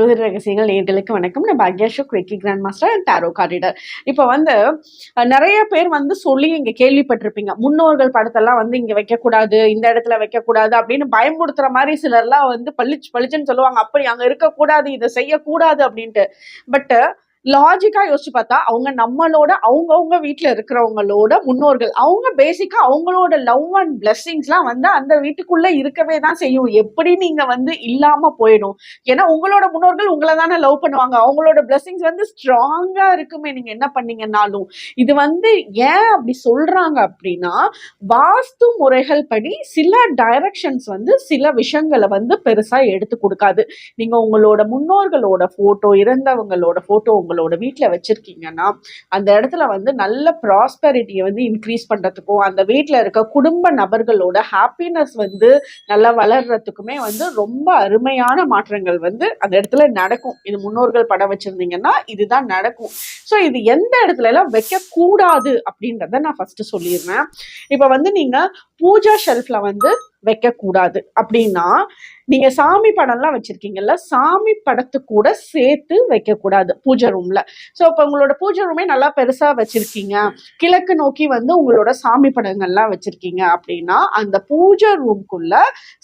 ஜோதிட ரகசியங்கள் நேர்களுக்கு வணக்கம். நான் பாக்யா ஷோக் வெக்கி grand master and tarot card reader இப்போ வந்து நிறைய பேர் வந்து சொல்லி இங்க கேள்விப்பட்டிருப்பீங்க. முன்னோர்கள் படத்தெல்லாம் வந்து இங்க வைக்கக்கூடாது இந்த இடத்துல வைக்கக்கூடாது அப்படின்னு பயமுறுத்துற மாதிரி சிலர்லாம் வந்து பளிச்சு பளிச்சுன்னு சொல்லுவாங்க. அப்படி அங்க இருக்கக்கூடாது இதை செய்யக்கூடாது அப்படின்ட்டு. பட் லாஜிக்கா யோசிச்சு பார்த்தா அவங்க நம்மளோட அவங்கவுங்க வீட்டில் இருக்கிறவங்களோட முன்னோர்கள் அவங்க பேசிக்கா அவங்களோட லவ் அண்ட் பிளெஸ்ஸிங்ஸ்லாம் வந்து அந்த வீட்டுக்குள்ள இருக்கவே தான் செய்யும். எப்படி நீங்க வந்து இல்லாம போயிடும்? ஏன்னா உங்களோட முன்னோர்கள் உங்களை தானே லவ் பண்ணுவாங்க. அவங்களோட பிளெஸ்ஸிங்ஸ் வந்து ஸ்ட்ராங்கா இருக்குமே. நீங்க என்ன பண்ணீங்கன்னாலும். இது வந்து ஏன் அப்படி சொல்றாங்க அப்படின்னா வாஸ்து முறைகள் படி சில டைரக்ஷன்ஸ் வந்து சில விஷயங்களை வந்து பெருசா எடுத்து கொடுக்காது. நீங்க உங்களோட முன்னோர்களோட போட்டோ இறந்தவங்களோட போட்டோ உங்களோட வீட்டில் வச்சுருக்கீங்கன்னா அந்த இடத்துல வந்து நல்ல ப்ராஸ்பெரிட்டியை வந்து இன்க்ரீஸ் பண்ணுறதுக்கும் அந்த வீட்டில் இருக்க குடும்ப நபர்களோட ஹாப்பினஸ் வந்து நல்லா வளர்றதுக்குமே வந்து ரொம்ப அருமையான மாற்றங்கள் வந்து அந்த இடத்துல நடக்கும். இது முன்னோர்கள் படம் வச்சுருந்தீங்கன்னா இதுதான் நடக்கும். ஸோ இது எந்த இடத்துல எல்லாம் வைக்கக்கூடாது அப்படின்றத நான் ஃபஸ்ட்டு சொல்லிடுறேன். இப்போ வந்து நீங்கள் பூஜா ஷெல்ஃபில் வந்து வைக்க கூடாது அப்படின்னா நீங்க சாமி படம்லாம் வச்சிருக்கீங்கல்ல சாமி படத்து கூட சேர்த்து வைக்க கூடாது பூஜை ரூம்ல ஸோ இப்போ உங்களோட பூஜை ரூமே நல்லா பெருசா வச்சிருக்கீங்க. கிழக்கு நோக்கி வந்து உங்களோட சாமி படங்கள்லாம் வச்சிருக்கீங்க அப்படின்னா அந்த பூஜை ரூம்குள்ள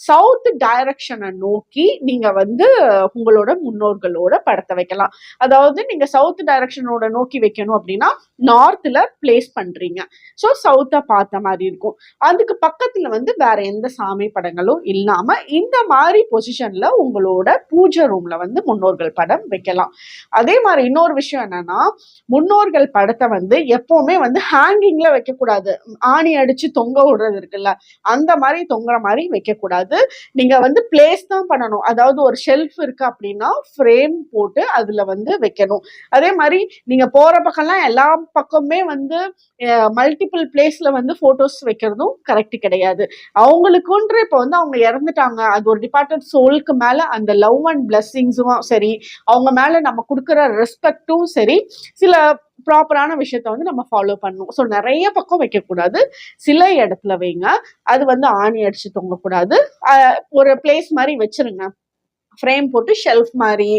சவுத் டைரக்ஷனை நோக்கி நீங்க வந்து உங்களோட முன்னோர்களோட படத்தை வைக்கலாம். அதாவது நீங்க சவுத் டைரக்ஷனோட நோக்கி வைக்கணும் அப்படின்னா நார்த்ல பிளேஸ் பண்றீங்க. ஸோ சவுத்தை பார்த்த மாதிரி இருக்கும். அதுக்கு பக்கத்துல வந்து வேற எந்த சாமி படங்களும் இல்லாமல் இந்த மாதிரி பொசிஷனில் உங்களோட பூஜை ரூமில் வந்து முன்னோர்கள் படம் வைக்கலாம். அதே மாதிரி இன்னொரு விஷயம் என்னன்னா முன்னோர்கள் படத்தை வந்து எப்போவுமே வந்து ஹேங்கிங்கில் வைக்கக்கூடாது. ஆணி அடித்து தொங்க விடுறது இருக்குல்ல அந்த மாதிரி தொங்குற மாதிரி வைக்கக்கூடாது. நீங்கள் வந்து பிளேஸ் தான் பண்ணணும். அதாவது ஒரு ஷெல்ஃப் இருக்குது அப்படின்னா ஃப்ரேம் போட்டு அதில் வந்து வைக்கணும். அதே மாதிரி நீங்கள் போகிற பக்கம்லாம் எல்லா பக்கமே வந்து மல்டிபிள் பிளேஸில் வந்து ஃபோட்டோஸ் வைக்கிறதும் கரெக்ட் கிடையாது. அவங்களுக்கும் அவங்களுக்குன்ற இப்போ வந்து அவங்க இறந்துட்டாங்க. அது ஒரு டிபார்ட்மெண்ட் சோலுக்கு மேல அந்த லவ் அண்ட் பிளெஸ்ஸிங்ஸும் சரி அவங்க மேல நம்ம கொடுக்குற ரெஸ்பெக்டும் சரி சில ப்ராப்பரான விஷயத்த வந்து நம்ம ஃபாலோ பண்ணணும் ஸோ நிறைய பக்கம் வைக்கக்கூடாது. சில இடத்துல வைங்க. அது வந்து ஆணி அடிச்சு தொங்கக்கூடாது. ஒரு பிளேஸ் மாதிரி வச்சிருங்க. ஃப்ரேம் போட்டு ஷெல்ஃப் மாதிரி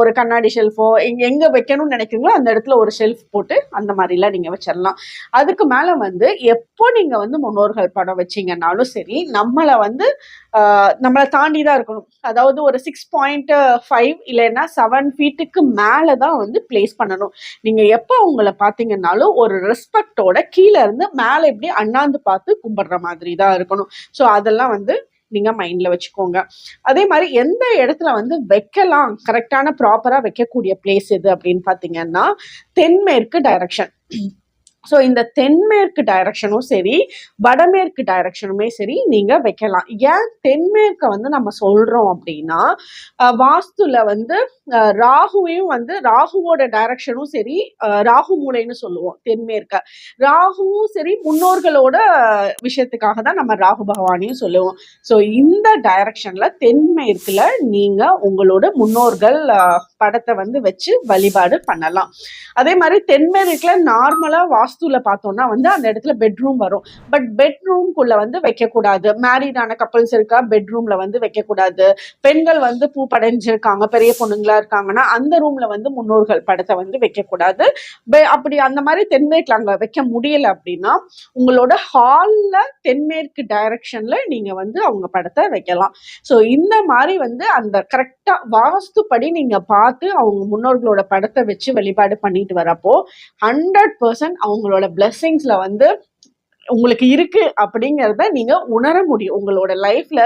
ஒரு கண்ணாடி ஷெல்ஃபோ எங்கே எங்கே வைக்கணும்னு நினைக்கிறீங்களோ அந்த இடத்துல ஒரு ஷெல்ஃப் போட்டு அந்த மாதிரிலாம் நீங்கள் வச்சிடலாம் அதுக்கு மேலே வந்து எப்போ நீங்கள் வந்து முன்னோர்கள் படம் வச்சீங்கன்னாலும் சரி நம்மளை வந்து நம்மளை தாண்டி தான் இருக்கணும். அதாவது ஒரு சிக்ஸ் பாயிண்ட் ஃபைவ் இல்லைன்னா செவன் ஃபீட்டுக்கு மேலே தான் வந்து பிளேஸ் பண்ணணும். நீங்கள் எப்போ உங்களை பார்த்தீங்கன்னாலும் ஒரு ரெஸ்பெக்டோட கீழே இருந்து மேலே இப்படி அண்ணாந்து பார்த்து கும்பிடுற மாதிரி தான் இருக்கணும். ஸோ அதெல்லாம் வந்து நீங்கள் மைண்டில் வச்சுக்கோங்க. அதே மாதிரி எந்த இடத்துல வந்து வைக்கலாம் கரெக்டான ப்ராப்பராக வைக்கக்கூடிய பிளேஸ் எது அப்படின்னு பார்த்தீங்கன்னா தென்மேற்கு டைரக்ஷன் ஸோ இந்த தென்மேற்கு டைரக்ஷனும் சரி வடமேற்கு டைரக்ஷனுமே சரி நீங்கள் வைக்கலாம். ஏன் தென்மேற்கை வந்து நம்ம சொல்கிறோம் அப்படின்னா வாஸ்துல வந்து ராகுவையும் வந்து ராகுவோட டைரக்ஷனும் சரி ராகு மூலைன்னு சொல்லுவோம் தென்மேற்க. ராகுவும் சரி முன்னோர்களோட விஷயத்துக்காக தான் நம்ம ராகு பகவானையும் சொல்லுவோம். ஸோ இந்த டைரக்ஷனில் தென்மேற்கில் நீங்கள் உங்களோட முன்னோர்கள் படத்தை வந்து வச்சு வழிபாடு பண்ணலாம். அதே மாதிரி தென்மேற்கில் நார்மலாக வாஸ்து வாஸ்துல பார்த்தோம்னா வந்து அந்த இடத்துல பெட்ரூம் வரும். பட் பெட்ரூம்குள்ள வந்து வைக்கக்கூடாது. மேரீடான கப்பல்ஸ் இருக்கா? பெட்ரூம்ல வந்து வைக்கக்கூடாது. பெண்கள் வந்து பூ படைஞ்சிருக்காங்க. பெரிய பொண்ணுங்களா இருக்காங்கன்னா அந்த ரூம்ல வந்து முன்னோர்கள் படத்தை வந்து வைக்கக்கூடாது. பெ- அப்படி அந்த மாதிரி தென்மேற்குல அங்க வைக்க முடியல அப்படின்னா உங்களோட ஹால்ல தென்மேற்கு டைரக்ஷன்ல நீங்க வந்து அவங்க படத்தை வைக்கலாம். ஸோ இந்த மாதிரி வந்து அந்த கரெக்ட் வாஸ்துப்படி நீங்க பார்த்து அவங்க முன்னோர்களோட படத்தை வச்சு வழிபாடு பண்ணிட்டு வரப்போ ஹண்ட்ரட் பர்சன்ட் அவங்களோட பிளெஸ்ஸிங்ஸ்ல வந்து உங்களுக்கு இருக்கு அப்படிங்கிறத நீங்க உணர முடியும். உங்களோட லைஃப்ல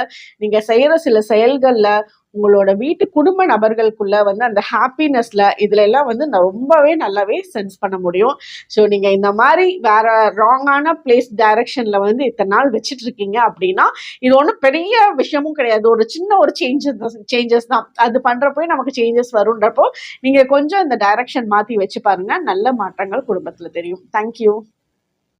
நீங்க செய்யற சில செயல்கள்ல உங்களோட வீட்டு குடும்ப நபர்களுக்குள்ள வந்து அந்த ஹாப்பினஸ்ல இதுல எல்லாம் வந்து நான் ரொம்பவே நல்லாவே சென்ஸ் பண்ண முடியும். ஸோ நீங்க இந்த மாதிரி வேற ராங்கான பிளேஸ் டைரக்ஷன்ல வந்து இத்தனை நாள் வச்சுட்டு இருக்கீங்க அப்படின்னா இது ஒன்றும் பெரிய விஷயமும் கிடையாது. ஒரு சின்ன ஒரு சேஞ்சஸ் சேஞ்சஸ் தான். அது பண்றப்போ நமக்கு சேஞ்சஸ் வரும்ன்றப்போ நீங்க கொஞ்சம் இந்த டைரக்ஷன் மாத்தி வச்சு பாருங்க. நல்ல மாற்றங்கள் குடும்பத்துல தெரியும். தேங்க்யூ